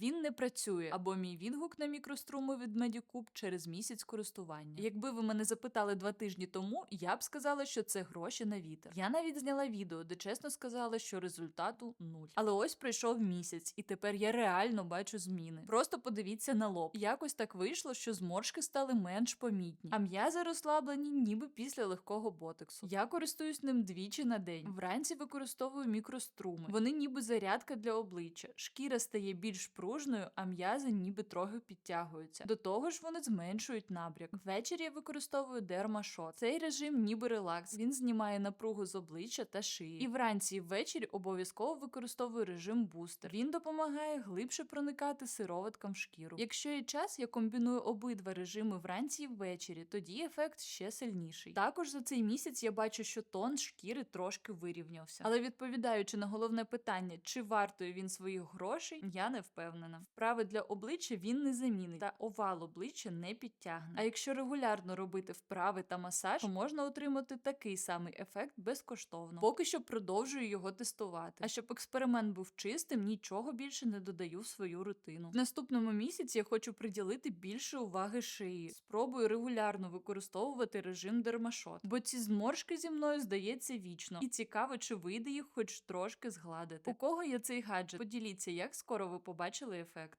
Він не працює, або мій відгук на мікроструми від Medicube через місяць користування. Якби ви мене запитали два тижні тому, я б сказала, що це гроші на вітер. Я навіть зняла відео, де чесно сказала, що результату нуль. Але ось пройшов місяць, і тепер я реально бачу зміни. Просто подивіться на лоб. Якось так вийшло, що зморшки стали менш помітні, а м'язи розслаблені, ніби після легкого ботексу. Я користуюсь ним двічі на день. Вранці використовую мікроструми. Вони ніби зарядка для обличчя. Шкіра стає більш пружною, а м'язи ніби трохи підтягуються. До того ж, вони зменшують набряк. Ввечері я використовую дермашот. Цей режим ніби релакс. Він знімає напругу з обличчя та шиї. І вранці і ввечері обов'язково використовую режим бустер. Він допомагає глибше проникати сироваткам в шкіру. Якщо є час, я комбіную обидва режими вранці і ввечері, тоді ефект ще сильніший. Також за цей місяць я бачу, що тон шкіри трошки вирівнявся. Але відповідаючи на головне питання, чи вартує він своїх грошей, я не впевнена. Вправи для обличчя він не замінить, та овал обличчя не підтягне. А якщо регулярно робити вправи та масаж, то можна отримати такий самий ефект безкоштовно. Поки що продовжую його тестувати. А щоб експеримент був чистим, нічого більше не додаю в свою рутину. В наступному місяці я хочу приділити більше уваги шиї. Спробую регулярно використовувати режим дермашот, бо ці зморшки зі мною здається вічно, і цікаво, чи вийде їх хоч трошки згладити. У кого є цей гаджет? Поділіться, як скоро ви побачили ефект.